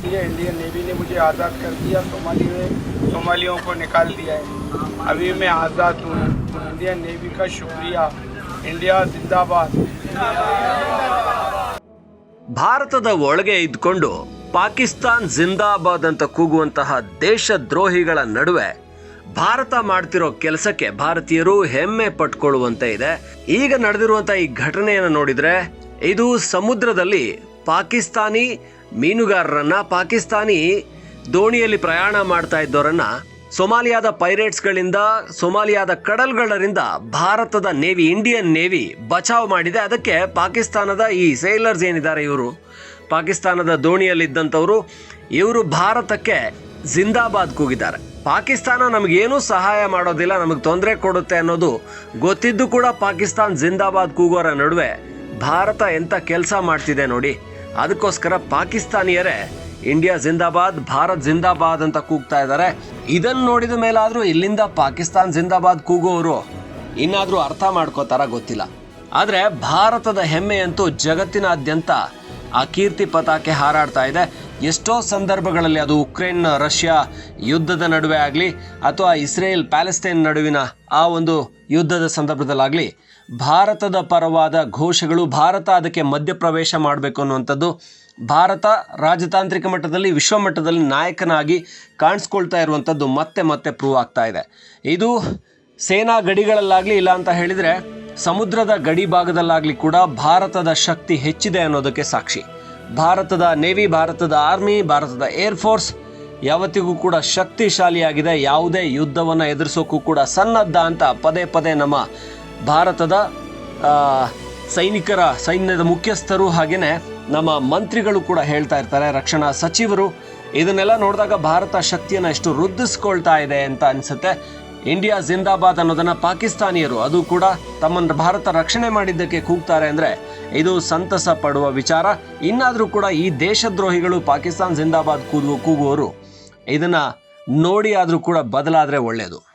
दी है Indian navy ने मुझे आज़ाद कर दिया सोमाली में सोमालियों को निकाल दिया है अभी मैं आज़ाद हूँ इंडियन नेवी का शुक्रिया इंडिया जिंदाबाद ಭಾರತದ ಒಳಗೆ ಇದ್ಕೊಂಡು ಪಾಕಿಸ್ತಾನ್ ಜಿಂದಾಬಾದ್ ಅಂತ ಕೂಗುವಂತಹ ದೇಶದ್ರೋಹಿಗಳ ನಡುವೆ ಭಾರತ ಮಾಡ್ತಿರೋ ಕೆಲಸಕ್ಕೆ ಭಾರತೀಯರು ಹೆಮ್ಮೆ ಪಟ್ಕೊಳ್ಳುವಂತೆ ಇದೆ ಈಗ ನಡೆದಿರುವಂತಹ ಈ ಘಟನೆಯನ್ನು ನೋಡಿದ್ರೆ ಇದು ಸಮುದ್ರದಲ್ಲಿ ಪಾಕಿಸ್ತಾನಿ ಮೀನುಗಾರರನ್ನ ಪಾಕಿಸ್ತಾನಿ ದೋಣಿಯಲ್ಲಿ ಪ್ರಯಾಣ ಮಾಡ್ತಾ ಇದ್ದವರನ್ನ ಸೊಮಾಲಿಯಾದ ಪೈರೇಟ್ಸ್ಗಳಿಂದ, ಸೊಮಾಲಿಯಾದ ಕಡಲ್ಗಳರಿಂದ ಭಾರತದ ನೇವಿ, ಇಂಡಿಯನ್ ನೇವಿ ಬಚಾವ್ ಮಾಡಿದೆ. ಅದಕ್ಕೆ ಪಾಕಿಸ್ತಾನದ ಈ ಸೇಲರ್ಸ್ ಏನಿದ್ದಾರೆ ಇವರು? ಪಾಕಿಸ್ತಾನದ ದೋಣಿಯಲ್ಲಿದ್ದಂಥವರು, ಇವರು ಭಾರತಕ್ಕೆ ಜಿಂದಾಬಾದ್ ಕೂಗಿದ್ದಾರೆ. ಪಾಕಿಸ್ತಾನ ನಮಗೇನೂ ಸಹಾಯ ಮಾಡೋದಿಲ್ಲ, ನಮಗೆ ತೊಂದರೆ ಕೊಡುತ್ತೆ ಅನ್ನೋದು ಗೊತ್ತಿದ್ದು ಕೂಡ ಪಾಕಿಸ್ತಾನ್ ಜಿಂದಾಬಾದ್ ಕೂಗೋರ ನಡುವೆ ಭಾರತ ಎಂಥ ಕೆಲಸ ಮಾಡ್ತಿದೆ ನೋಡಿ. ಅದಕ್ಕೋಸ್ಕರ ಪಾಕಿಸ್ತಾನಿಯರೇ ಇಂಡಿಯಾ ಜಿಂದಾಬಾದ್, ಭಾರತ್ ಜಿಂದಾಬಾದ್ ಅಂತ ಕೂಗ್ತಾ ಇದ್ದಾರೆ. ಇದನ್ನು ನೋಡಿದ ಮೇಲಾದರೂ ಇಲ್ಲಿಂದ ಪಾಕಿಸ್ತಾನ್ ಜಿಂದಾಬಾದ್ ಕೂಗೋರು ಇನ್ನಾದರೂ ಅರ್ಥ ಮಾಡ್ಕೋತಾರ ಗೊತ್ತಿಲ್ಲ. ಆದರೆ ಭಾರತದ ಹೆಮ್ಮೆಯಂತೂ ಜಗತ್ತಿನಾದ್ಯಂತ ಆ ಕೀರ್ತಿ ಪತಾಕೆ ಹಾರಾಡ್ತಾ ಇದೆ. ಎಷ್ಟೋ ಸಂದರ್ಭಗಳಲ್ಲಿ ಅದು ಉಕ್ರೇನ್ ರಷ್ಯಾ ಯುದ್ಧದ ನಡುವೆ ಆಗಲಿ ಅಥವಾ ಇಸ್ರೇಲ್ ಪ್ಯಾಲೆಸ್ತೈನ್ ನಡುವಿನ ಆ ಒಂದು ಯುದ್ಧದ ಸಂದರ್ಭದಲ್ಲಾಗಲಿ ಭಾರತದ ಪರವಾದ ಘೋಷಗಳು ಭಾರತ ಅದಕ್ಕೆ ಮಧ್ಯಪ್ರವೇಶ ಮಾಡಬೇಕು ಅನ್ನುವಂಥದ್ದು ಭಾರತ ರಾಜತಾಂತ್ರಿಕ ಮಟ್ಟದಲ್ಲಿ, ವಿಶ್ವ ಮಟ್ಟದಲ್ಲಿ ನಾಯಕನಾಗಿ ಕಾಣಿಸ್ಕೊಳ್ತಾ ಇರುವಂಥದ್ದು ಮತ್ತೆ ಮತ್ತೆ ಪ್ರೂವ್ ಆಗ್ತಾ ಇದೆ. ಇದು ಸೇನಾ ಗಡಿಗಳಲ್ಲಾಗಲಿ ಇಲ್ಲ ಅಂತ ಹೇಳಿದರೆ ಸಮುದ್ರದ ಗಡಿ ಭಾಗದಲ್ಲಾಗಲಿ ಕೂಡ ಭಾರತದ ಶಕ್ತಿ ಹೆಚ್ಚಿದೆ ಅನ್ನೋದಕ್ಕೆ ಸಾಕ್ಷಿ. ಭಾರತದ ನೇವಿ ಭಾರತದ ಆರ್ಮಿ ಭಾರತದ ಏರ್ ಫೋರ್ಸ್ ಯಾವತ್ತಿಗೂ ಕೂಡ ಶಕ್ತಿಶಾಲಿಯಾಗಿದೆ. ಯಾವುದೇ ಯುದ್ಧವನ್ನು ಎದುರಿಸೋಕ್ಕೂ ಕೂಡ ಸನ್ನದ್ಧ ಅಂತ ಪದೇ ಪದೇ ನಮ್ಮ ಭಾರತದ ಸೈನಿಕರ, ಸೈನ್ಯದ ಮುಖ್ಯಸ್ಥರು ಹಾಗೆಯೇ ನಮ್ಮ ಮಂತ್ರಿಗಳು ಕೂಡ ಹೇಳ್ತಾ ಇರ್ತಾರೆ, ರಕ್ಷಣಾ ಸಚಿವರು. ಇದನ್ನೆಲ್ಲ ನೋಡಿದಾಗ ಭಾರತ ಶಕ್ತಿಯನ್ನು ಎಷ್ಟು ವೃದ್ಧಿಸ್ಕೊಳ್ತಾ ಇದೆ ಅಂತ ಅನಿಸುತ್ತೆ. ಇಂಡಿಯಾ ಜಿಂದಾಬಾದ್ ಅನ್ನೋದನ್ನ ಪಾಕಿಸ್ತಾನಿಯರು, ಅದು ಕೂಡ ತಮ್ಮನ್ನು ಭಾರತ ರಕ್ಷಣೆ ಮಾಡಿದ್ದಕ್ಕೆ ಕೂಗ್ತಾರೆ ಅಂದ್ರೆ ಇದು ಸಂತಸ ಪಡುವ ವಿಚಾರ. ಇನ್ನಾದರೂ ಕೂಡ ಈ ದೇಶದ್ರೋಹಿಗಳು ಪಾಕಿಸ್ತಾನ್ ಜಿಂದಾಬಾದ್ ಕೂಗುವ ಕೂಗುವವರು ಇದನ್ನ ನೋಡಿ ಆದರೂ ಕೂಡ ಬದಲಾದರೆ ಒಳ್ಳೆಯದು